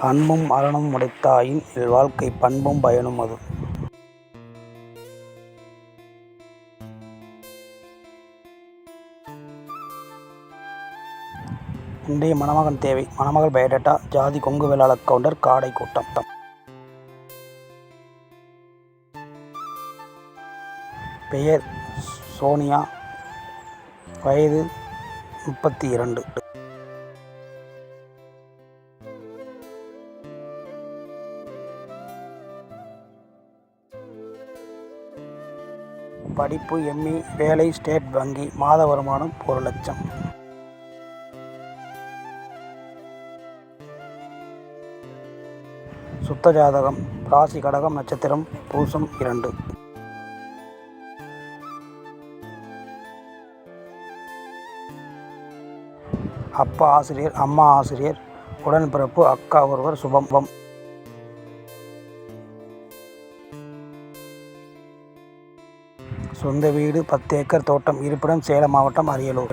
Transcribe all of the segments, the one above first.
அன்பும் அறனும் உடைத்தாயின் இல்வாழ்க்கை பண்பும் பயனும் அது. இன்றைய மணமகன் தேவை. மணமகள் பயோடேட்டா ஜாதி கொங்கு வேளாளர் கவுண்டர் காடை கூட்டம். பெயர் சோனியா. வயது முப்பத்தி இரண்டு. படிப்பு எம்இ வேலை ஸ்டேட் வங்கி மாத வருமானம் ஒரு லட்சம். சுத்த ஜாதகம் ராசி கடகம் நட்சத்திரம் பூசம் இரண்டு. அப்பா ஆசிரியர் அம்மா ஆசிரியர் உடன்பிறப்பு அக்கா ஒருவர் சுபம்பம் சொந்த வீடு பத்து ஏக்கர் தோட்டம் இருப்பிடம் சேலம் மாவட்டம் அரியலூர்.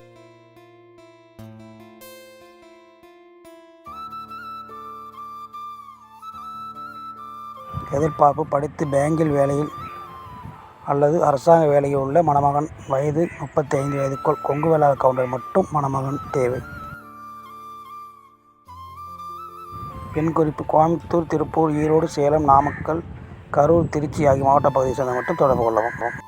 எதிர்பார்ப்பு படித்து பேங்கில் வேலையில் அல்லது அரசாங்க வேலையில் உள்ள மணமகன். வயது முப்பத்தி ஐந்து வயதுக்குள் கொங்கு வேளாளர் கவுண்டர் மட்டும் மணமகன் தேவை. பெண் குறிப்பு கோயம்புத்தூர் திருப்பூர் ஈரோடு சேலம் நாமக்கல் கரூர் திருச்சி ஆகிய மாவட்ட பகுதியை சேர்ந்த மட்டும் தொடர்பு கொள்ளவும்.